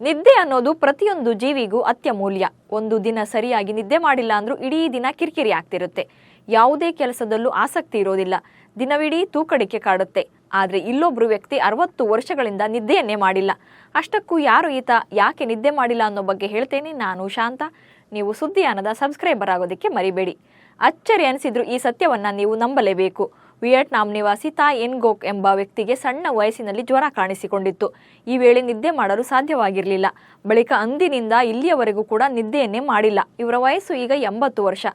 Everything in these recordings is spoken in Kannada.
ನಿದ್ದೆ ಅನ್ನೋದು ಪ್ರತಿಯೊಂದು ಜೀವಿಗೂ ಅತ್ಯಮೂಲ್ಯ ಒಂದು ದಿನ ಸರಿಯಾಗಿ ನಿದ್ದೆ ಮಾಡಿಲ್ಲ ಅಂದ್ರೂ ಇಡೀ ದಿನ ಕಿರಿಕಿರಿ ಆಗ್ತಿರುತ್ತೆ. ಯಾವುದೇ ಕೆಲಸದಲ್ಲೂ ಆಸಕ್ತಿ ಇರೋದಿಲ್ಲ. ದಿನವಿಡೀ ತೂಕಡಿಕೆ ಕಾಡುತ್ತೆ. ಆದರೆ ಇಲ್ಲೊಬ್ರು ವ್ಯಕ್ತಿ ಅರವತ್ತು ವರ್ಷಗಳಿಂದ ನಿದ್ದೆಯನ್ನೇ ಮಾಡಿಲ್ಲ. ಅಷ್ಟಕ್ಕೂ ಯಾರು ಈತ? ಯಾಕೆ ನಿದ್ದೆ ಮಾಡಿಲ್ಲ ಅನ್ನೋ ಬಗ್ಗೆ ಹೇಳ್ತೇನೆ ನಾನು ಶಾಂತ. ನೀವು ಸುದ್ದಿಯಾನದ ಸಬ್ಸ್ಕ್ರೈಬರ್ ಆಗೋದಕ್ಕೆ ಮರಿಬೇಡಿ. ಅಚ್ಚರಿ ಅನಿಸಿದ್ರು ಈ ಸತ್ಯವನ್ನ ನೀವು ನಂಬಲೇಬೇಕು. ವಿಯೆಟ್ನಾಂ ನಿವಾಸಿ ತಾ ಎನ್ಗೋಕ್ ಎಂಬ ವ್ಯಕ್ತಿಗೆ ಸಣ್ಣ ವಯಸ್ಸಿನಲ್ಲಿ ಜ್ವರ ಕಾಣಿಸಿಕೊಂಡಿತ್ತು. ಈ ವೇಳೆ ನಿದ್ದೆ ಮಾಡಲು ಸಾಧ್ಯವಾಗಿರಲಿಲ್ಲ. ಬಳಿಕ ಅಂದಿನಿಂದ ಇಲ್ಲಿಯವರೆಗೂ ಕೂಡ ನಿದ್ದೆಯನ್ನೇ ಮಾಡಿಲ್ಲ. ಇವರ ವಯಸ್ಸು ಈಗ ಎಂಬತ್ತು ವರ್ಷ.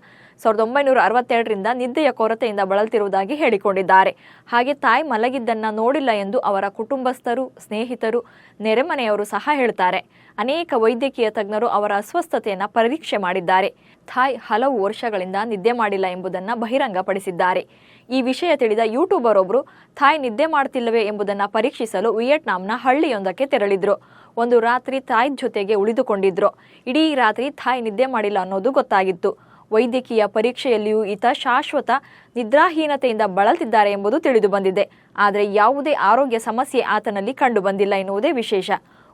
ಸಾವಿರದ ಒಂಬೈನೂರ ಅರವತ್ತೆರಡರಿಂದ ನಿದ್ದೆಯ ಕೊರತೆಯಿಂದ ಬಳಲ್ತಿರುವುದಾಗಿ ಹೇಳಿಕೊಂಡಿದ್ದಾರೆ. ಹಾಗೆ ತಾಯಿ ಮಲಗಿದ್ದನ್ನ ನೋಡಿಲ್ಲ ಎಂದು ಅವರ ಕುಟುಂಬಸ್ಥರು, ಸ್ನೇಹಿತರು, ನೆರೆಮನೆಯವರು ಸಹ ಹೇಳ್ತಾರೆ. ಅನೇಕ ವೈದ್ಯಕೀಯ ತಜ್ಞರು ಅವರ ಅಸ್ವಸ್ಥತೆಯನ್ನು ಪರೀಕ್ಷೆ ಮಾಡಿದ್ದಾರೆ. ಥಾಯ್ ಹಲವು ವರ್ಷಗಳಿಂದ ನಿದ್ದೆ ಮಾಡಿಲ್ಲ ಎಂಬುದನ್ನು ಬಹಿರಂಗಪಡಿಸಿದ್ದಾರೆ. ಈ ವಿಷಯ ತಿಳಿದ ಯೂಟ್ಯೂಬರ್ ಒಬ್ಬರು ಥಾಯ್ ನಿದ್ದೆ ಮಾಡ್ತಿಲ್ಲವೇ ಎಂಬುದನ್ನು ಪರೀಕ್ಷಿಸಲು ವಿಯೆಟ್ನಾಂನ ಹಳ್ಳಿಯೊಂದಕ್ಕೆ ತೆರಳಿದ್ರು. ಒಂದು ರಾತ್ರಿ ತಾಯ್ ಜೊತೆಗೆ ಉಳಿದುಕೊಂಡಿದ್ರು. ಇಡೀ ರಾತ್ರಿ ಥಾಯ್ ನಿದ್ದೆ ಮಾಡಿಲ್ಲ ಅನ್ನೋದು ಗೊತ್ತಾಗಿತ್ತು. ವೈದ್ಯಕೀಯ ಪರೀಕ್ಷೆಯಲ್ಲಿಯೂ ಈತ ಶಾಶ್ವತ ನಿದ್ರಾಹೀನತೆಯಿಂದ ಬಳಲ್ತಿದ್ದಾರೆ ಎಂಬುದು ತಿಳಿದು ಬಂದಿದೆ. ಆದರೆ ಯಾವುದೇ ಆರೋಗ್ಯ ಸಮಸ್ಯೆ ಆತನಲ್ಲಿ ಕಂಡುಬಂದಿಲ್ಲ ಎನ್ನುವುದೇ ವಿಶೇಷ.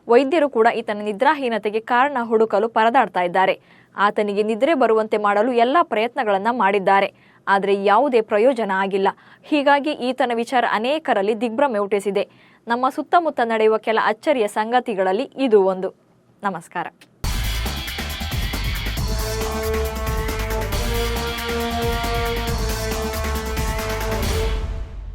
ವೈದ್ಯರು ಕೂಡ ಈತನ ನಿದ್ರಾಹೀನತೆಗೆ ಕಾರಣ ಹುಡುಕಲು ಪರದಾಡ್ತಾ ಇದ್ದಾರೆ. ಆತನಿಗೆ ನಿದ್ರೆ ಬರುವಂತೆ ಮಾಡಲು ಎಲ್ಲ ಪ್ರಯತ್ನಗಳನ್ನು ಮಾಡಿದ್ದಾರೆ. ಆದರೆ ಯಾವುದೇ ಪ್ರಯೋಜನ ಆಗಿಲ್ಲ. ಹೀಗಾಗಿ ಈತನ ವಿಚಾರ ಅನೇಕರಲ್ಲಿ ದಿಗ್ಭ್ರಮೆ ಹುಟ್ಟಿಸಿದೆ. ನಮ್ಮ ಸುತ್ತಮುತ್ತ ನಡೆಯುವ ಕೆಲ ಅಚ್ಚರಿಯ ಸಂಗತಿಗಳಲ್ಲಿ ಇದು ಒಂದು. ನಮಸ್ಕಾರ.